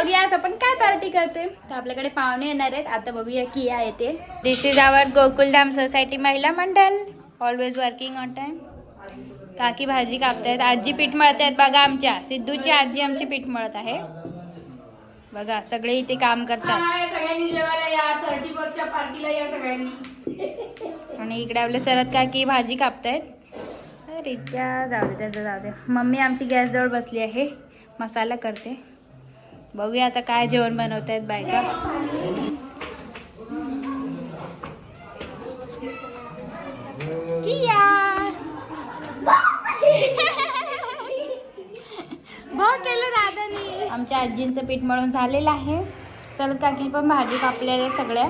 बघूया आज आपण काय पार्टी करतोय. तर आपल्याकडे पाहुणे येणार आहेत. आता बघूया किया येते. This is our Gokuldham society महिला मंडळ ऑलवेज वर्किंग ऑन टाइम काकी भाजी कापतायत. आजी पीठ मळत आहेत बघा आमच्या. सिद्धूची आजी आमची पीठ मळत आहे. बघा सगळे इथे काम करतात. हाय, सगळ्यांनी जेवायला या. थर्टी फर्स्टच्या पार्टीला या सगळ्यांनी. आणि इकडे आपले सरत काकी भाजी कापतायत. अरे त्या जाऊ दे त्याचं जाऊ दे. मम्मी आमची गॅसजवळ बसली आहे. मसाला करते. बघूया आता काय जेवण बनवत आहेत बायका केलं दादानी. आमच्या आजींचं पीठ मळून झालेलं आहे. सरत काकी पण भाजी कापलेल्या सगळ्या.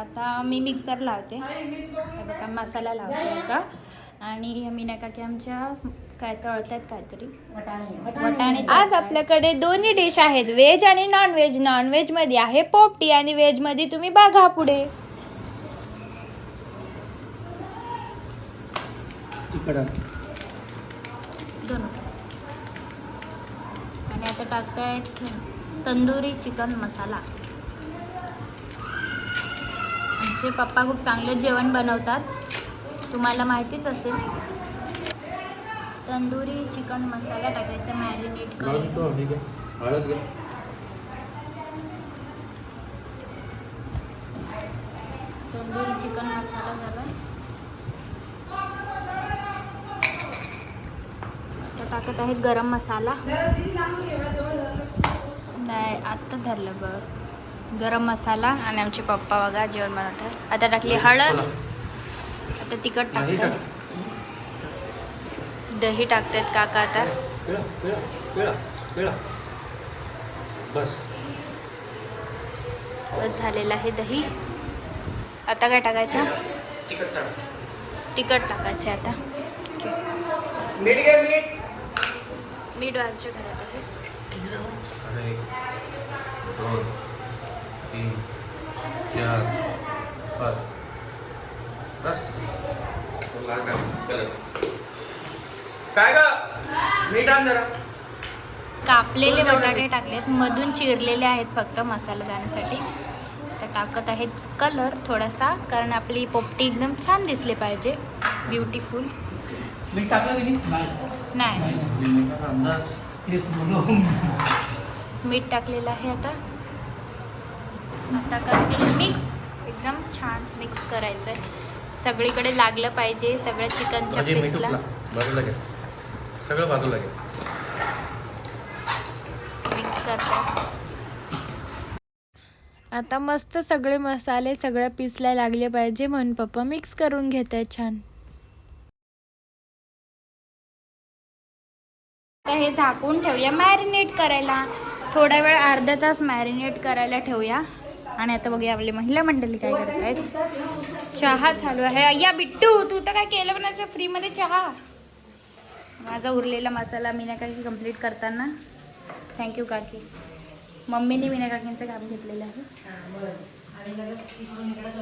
आता मी मिक्सर लावते. बघा मसाला लावते आता. आणि मीना काकी आमच्या काय तळतात काहीतरी? वटाणे. आज आपल्याकडे दोन्ही डिश आहेत. व्हेज आणि नॉन व्हेज नॉन व्हेजमध्ये आहे पोपटी आणि व्हेजमध्ये तुम्ही बघा पुढे. दोन. आणि आता टाकतायत तंदुरी चिकन मसाला. आमचे पप्पा खूप चांगलं जेवण बनवतात. तुम्हाला माहितीच असेल. तंदुरी चिकन मसाला टाकायचा मॅरिनेट करून. तंदुरी चिकन मसाला झाला. आता टाकत आहेत गरम मसाला. नाही आत्ता धरलं ग. गरम मसाला आणि आमचे पप्पा बघा जेवण बनवतात. आता टाकली हळद. आता तिखट टाकतात. दही टाकतात काका आता. बस. बस झालेलं आहे दही. आता काय टाकायचं? तिखट टाक. तिखट टाकायचे आता. मीठ वाजच्या घरात आहे. अरे दोन तीन चार पाच. बस. काय ग? मीठ आण जरा. कापलेले बटाटे टाकलेत. मधून चिरलेले आहेत फक्त मसाला जाण्यासाठी तर टाकत आहेत कलर थोडासा कारण आपली पोपटी एकदम छान दिसली पाहिजे. ब्युटिफुल मीठ टाकलं की नाही? अंदाज तेच म्हणून मीठ टाकलेलं आहे आता. आता करते मिक्स एकदम छान मिक्स करायचं आहे सगळीकडे लागलं पाहिजे. सगळ्या चिकनच्या पीसला सगळं बाजूला घे. मिक्स आता मस्त सगळे मसाले सगळ्या पीसला लागले पाहिजे म्हणून पप्पा मिक्स करून घेत आहेत छान. आता हे झाकून ठेवूया मॅरिनेट करायला. थोडा वेळ अर्धा तास मॅरिनेट करायला ठेवूया. आणि आता बघूया आपली महिला मंडळी काय करत आहेत चहा चालू आहे. या बिट्टू तू तर काय केलं बनाच्या फ्रीमध्ये चहा. माझा उरलेला मसाला मी नाही काही कंप्लीट करताना थँक्यू काकी. मम्मीने मीना काकींचं काम घेतलेलं आहे.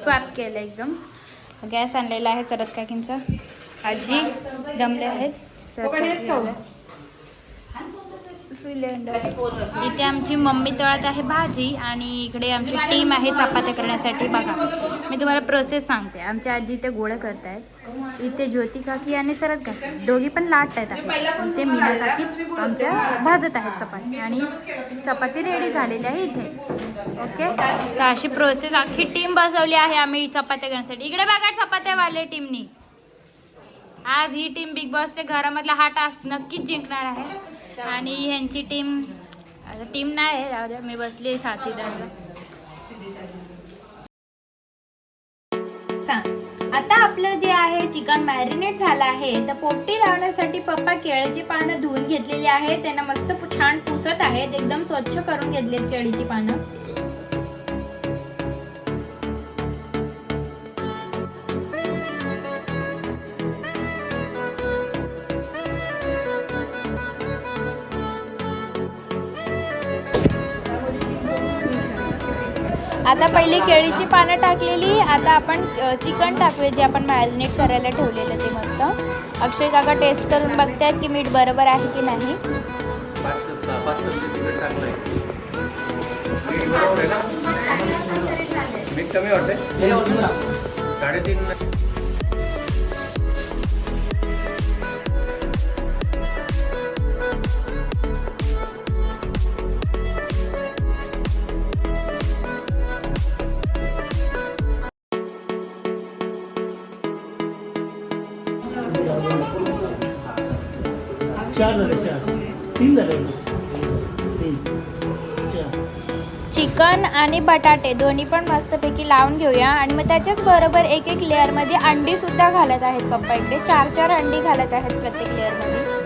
स्वॅप केलं एकदम. गॅस आणलेला आहे सरत काकींचा आजी दमले आहेत. काकी आल्या. सिलेंडर. इथे आमची मम्मी तळत आहे भाजी आणि इकडे आमची टीम आहे चपात्या करण्यासाठी. बघा मी तुम्हाला प्रोसेस सांगते. आमच्या आजी इथे गोळ्या करतायत. इथे ज्योती काकी आणि सरत काकी. दोघी पण लाटत आहेत इथे मीना काकी आमच्या भाजत आहेत चपाती. आणि चपाती रेडी झालेली आहे इथे. ओके तर अशी प्रोसेस अख्खी टीम बसवली आहे आम्ही चपात्या करण्यासाठी. इकडे बघा चपात्यावाले टीमनी आज ही टीम बिग बॉसच्या घरामधला हा टास्क नक्कीच जिंकणार आहे. आणि ह्यांची टीम आता टीम नाही आहे मी बसली साथीदारला आता आपलं जे आहे चिकन मॅरिनेट झालं आहे तर पोपटी लावण्यासाठी पप्पा केळीची पानं धुवून घेतलेली आहेत. त्यांना मस्त छान पुसत आहेत एकदम स्वच्छ करून घेतलेत केळीची पानं. आता पहिली केळीची पानं टाकलेली आता आपण चिकन टाकूया जे आपण मॅरिनेट करायला ठेवलेलं ते मस्त. अक्षय काका टेस्ट करून बघतायत की मीठ बरोबर आहे की नाही. मीठ कमी वाटते साडेतीन चार झाले चार. तीन झाले. तीन. चार. चिकन आणि बटाटे दोन्ही पण मस्तपैकी लावून घेऊया. आणि मग त्याच्याच बरोबर एक एक लेअरमध्ये अंडी सुद्धा घालत आहेत पप्पा इकडे. चार चार अंडी घालत आहेत प्रत्येक लेअरमध्ये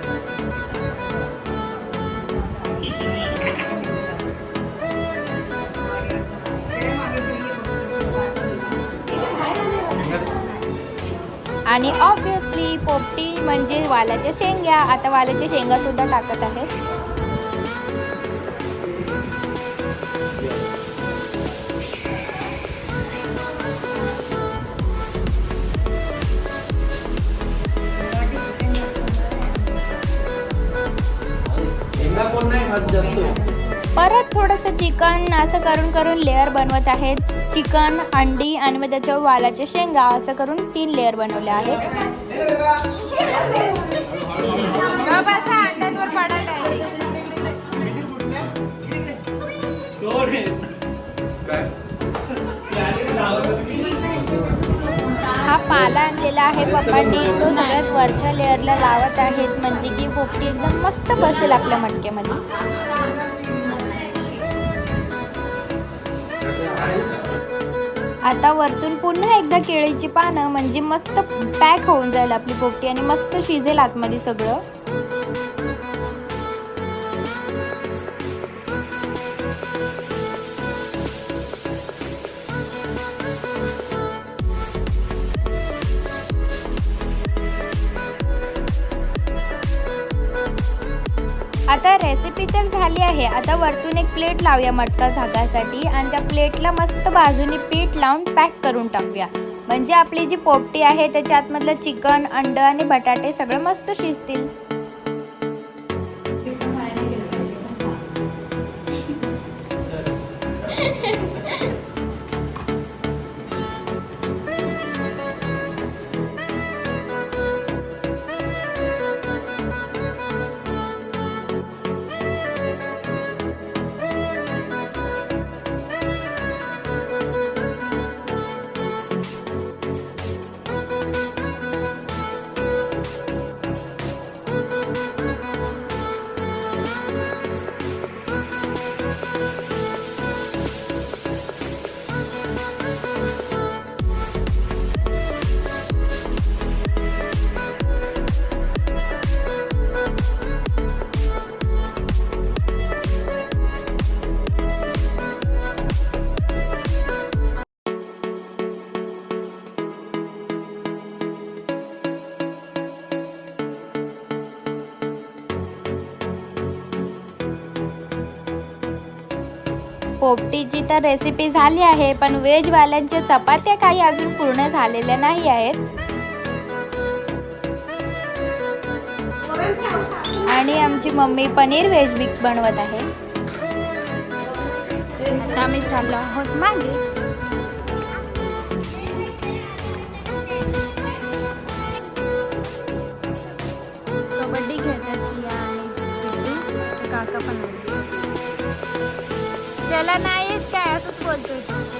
आणि ऑब्विसली पोपटी म्हणजे वालाच्या शेंग्या आता वालाच्या शेंगा सुद्धा टाकत आहे. कोण नाही जास्त. परत थोडंसं चिकन असं करून करून लेअर बनवत आहेत. चिकन अंडी आणि मग त्याच्यावर वालाच्या शेंगा असं करून तीन लेअर बनवले आहेत. हा पाला आणलेला आहे पप्पांनी तो सगळ्यात वरच्या लेअरला लावत आहेत. म्हणजे की पोपटी एकदम मस्त बसेल आपल्या मटक्यामध्ये. आता वरतून पुन्हा एकदा केळीची पानं म्हणजे मस्त पॅक होऊन जाईल आपली पोपटी आणि मस्त शिजेल आतमध्ये सगळं. तर झाली आहे. आता वरतून एक प्लेट लावूया मटका झाकासाठी आणि त्या प्लेटला मस्त बाजूनी पीठ लावून पॅक करून टाकूया. म्हणजे आपली जी पोपटी आहे त्याच्या आतमधलं चिकन अंड आणि बटाटे सगळं मस्त शिजतील. पोपटीची तर रेसिपी झाली आहे पण व्हेजवाल्यांच्या चपात्या काही अजून पूर्ण झालेल्या नाही आहेत. आणि आमची मम्मी पनीर व्हेज मिक्स बनवत आहे. आम्ही चाललो आहोत मागे. त्याला नाही काय असंच बोलतोय. तू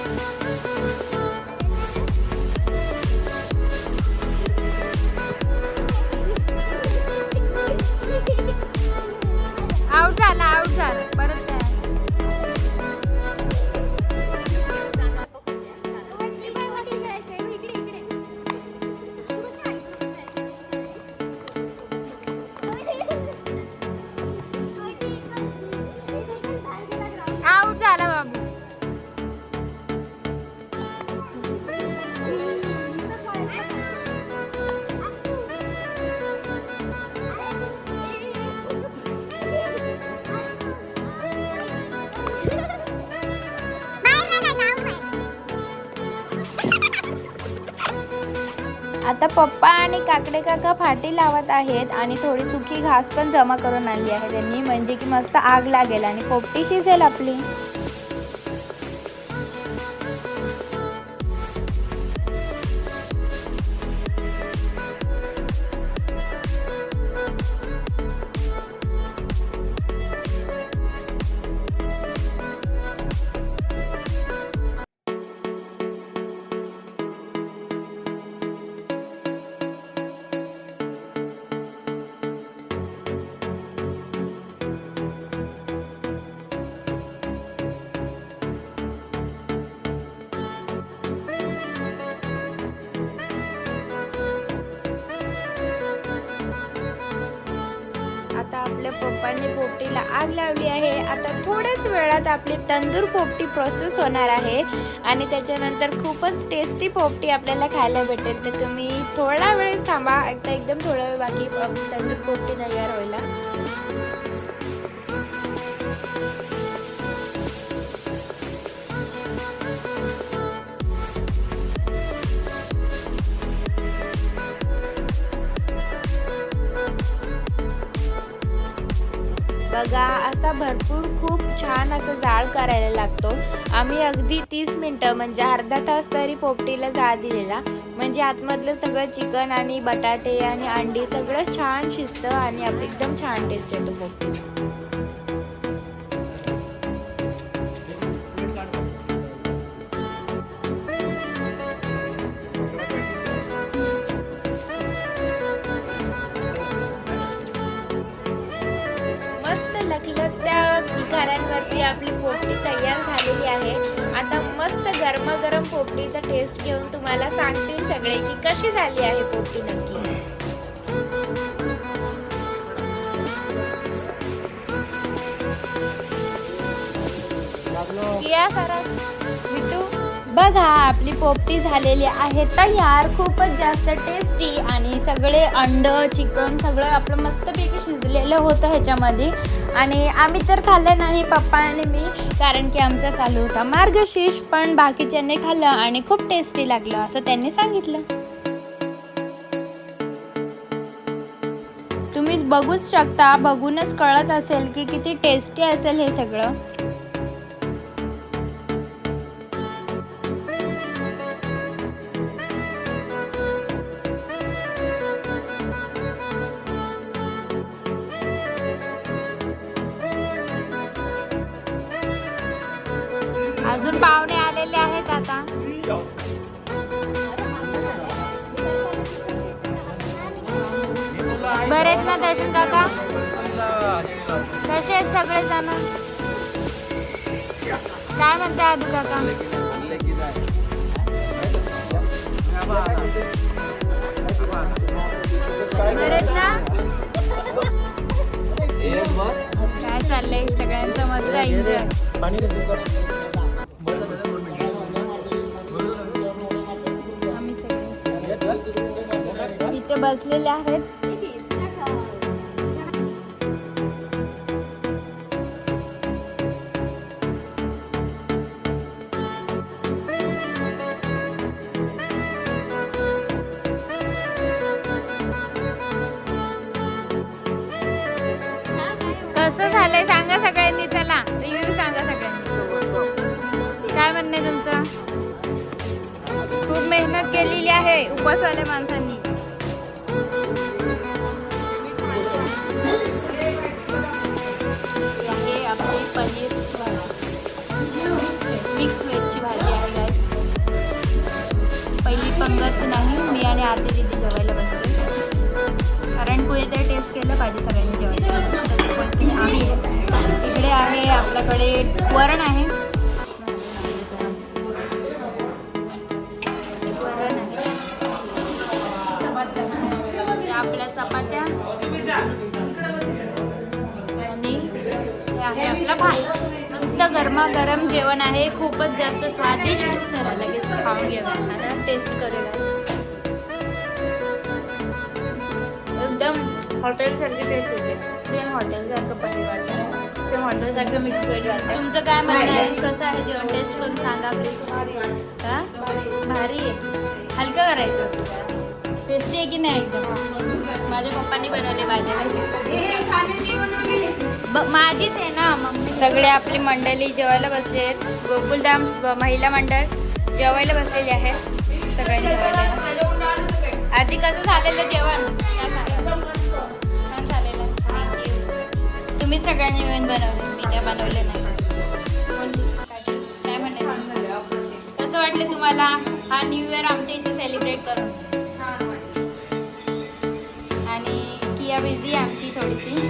आता पप्पा आणि काकडे काका फाटी लावत आहेत आणि थोडी सुकी घास पण जमा करून आणली आहे. त्यांनी म्हणजे की मस्त आग लागेल आणि पोपटी शिजेल आपली. आपली तंदूर पोपटी प्रोसेस होणार आहे. आणि त्याच्यानंतर खूपच टेस्टी पोपटी आपल्याला खायला भेटेल. तर तुम्ही थोडा वेळ थांबा. एकदा एकदम थोडा वेळ बाकी तंदूर पोपटी तयार व्हायला. बघा असा भरपूर खूप छान असं जाळ करायला लागतो. आम्ही अगदी तीस मिनटं म्हणजे अर्धा तास तरी पोपटीला जाळ दिलेला. म्हणजे आतमधलं सगळं चिकन आणि बटाटे आणि अंडी सगळं छान शिजतं आणि एकदम छान टेस्ट येतो पोपटी. गरमागरम पोपटीचा टेस्ट घेऊन तुम्हाला सांगतील सगळे की कशी झाली आहे पोपटी नक्की. या सरा मिठू बघा आपली पोपटी झालेली आहे. तयार खूपच जास्त टेस्टी आणि सगळे अंड चिकन सगळं आपलं मस्तपैकी शिजलेलं होतं ह्याच्यामध्ये. आणि आम्ही तर खाल्लं नाही पप्पा आणि मी कारण की आमचा चालू होता मार्गशीर्ष पण बाकीच्यांनी खाल्लं आणि खूप टेस्टी लागलं असं त्यांनी सांगितलं. तुम्ही बघूच शकता बघूनच कळत असेल की किती टेस्टी असेल हे सगळं. अजून पाहुणे आलेले आहेत आता. बरे आहेत ना दर्शन काका? कसे आहेत सगळे जण काय म्हणते आदू काका? बरे आहेत ना? काय चाललंय? सगळ्यांचं मस्त एन्जॉय इथे बसलेले आहेत. कसं झालंय? सांगा सगळ्यांनी चला. रिव्ह्यू सांगा सगळ्यांनी. काय म्हणणं तुमचं? खूप मेहनत केलेली आहे उपासवाल्या माणसांनी. पहिली नाही. मी आणि आरती दिदी जेवायला बसले. कारण कुठेतरी टेस्ट केलं पाहिजे सगळ्यांनी जेवायच्या आम्ही इकडे आहे आपल्याकडे वरण आहे. वरण आहे. आपल्या चपात्या. आणि हे आहे आपला भात. मस्त गरमागरम जेवण आहे. खूपच जास्त स्वादिष्ट. जरा लगेच खाऊन घेऊया टेस्ट करूया. एकदम हॉटेलसारखी टेस्ट येते. सेम हॉटेलसारखं पनीर वाटतं. सेम हॉटेलसारखं मिक्स वाटतं. तुमचं काय म्हणणं आहे? कसं आहे जेवण? टेस्ट करून सांगा प्लीज का भारी आहे. हलकं करायचं. टेस्टी आहे की नाही एकदम? माझ्या पप्पांनी बनवले ब- माझीच आहे ना मम्मी. सगळे आपली मंडळी जेवायला बसले आहेत. गोकुलधाम ब- महिला मंडळ जेवायला बसलेली आहे. सगळ्यांनी जेवायला. आजी कसं झालेलं जेवण? छान झालेलं. तुम्हीच सगळ्यांनी मिळून बनवले. मी काय बनवले नाही. काय म्हणणे कसं वाटलं तुम्हाला हा न्यू इयर आमच्या इथे सेलिब्रेट करून? आणि किया बिझी आमची थोडीशी.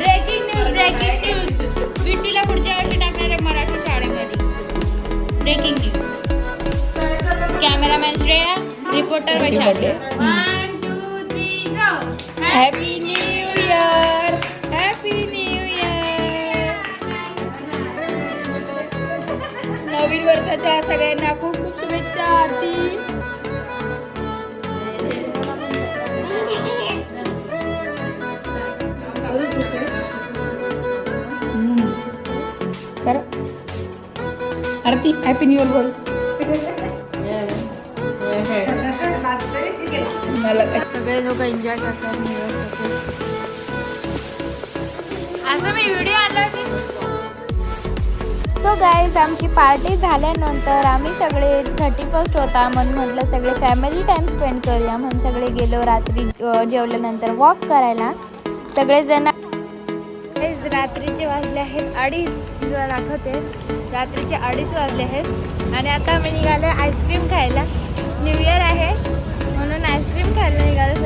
ब्रेकिंग न्यूज ब्रेकिंग न्यूज बिट्टूला पुढच्या वर्षी टाकणार आहे मराठी शाळेमध्ये. Breaking news cameraman Shreya reporter Vaishali. One two three go happy new year happy new year नवीन वर्षाच्या सगळ्यांना खूप खूप शुभेच्छा Aarti. Aarti happy new year बोल. मला सगळे लोक एन्जॉय करतात न्यू इयरचं असं मी व्हिडिओ आणला सो गाईज आमची पार्टी झाल्यानंतर आम्ही सगळे थर्टी फर्स्ट होता म्हणून म्हटलं सगळे फॅमिली टाईम स्पेंड करूया म्हणून सगळे गेलो रात्री जेवल्यानंतर वॉक करायला. सगळेजण रात्रीचे वाजले आहेत अडीच. तुला दाखवते. रात्रीचे अडीच वाजले आहेत. आणि आता आम्ही निघालो आईस्क्रीम खायला. न्यू इयर आहे. म्हणून आईस्क्रीम खायला निघालो.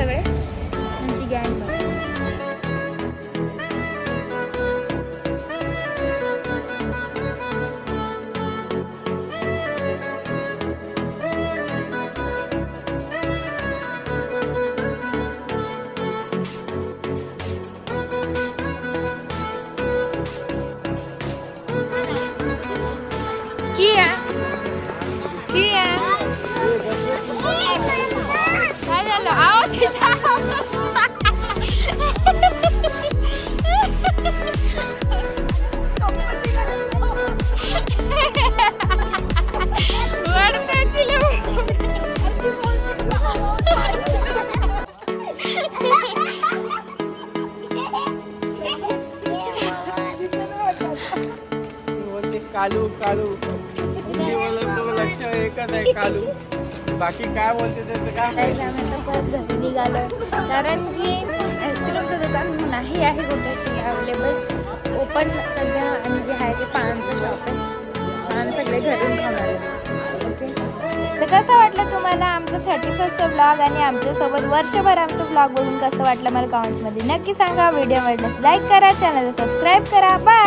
कालू कालू. लक्ष एकच आहे कालू. बाकी काय बोलते त्याचं काय Guys, परत घरी निघालो. कारण की आईस्क्रीमचं दुकान नाही आहे कुठे अवेलेबल ओपन सध्या आणि जे आहे ते पानांचं शॉप आहे. पान सगळे घरून खाणार तर म्हणजे कसं वाटलं तुम्हाला आमचं थर्टी फर्स्टचं ब्लॉग आणि आमच्यासोबत वर्षभर आमचं ब्लॉग बघून कसं वाटलं मला कमेंट्समध्ये नक्की सांगा. व्हिडिओ आवडल्यास लाईक करा चॅनलला सबस्क्राईब करा. बाय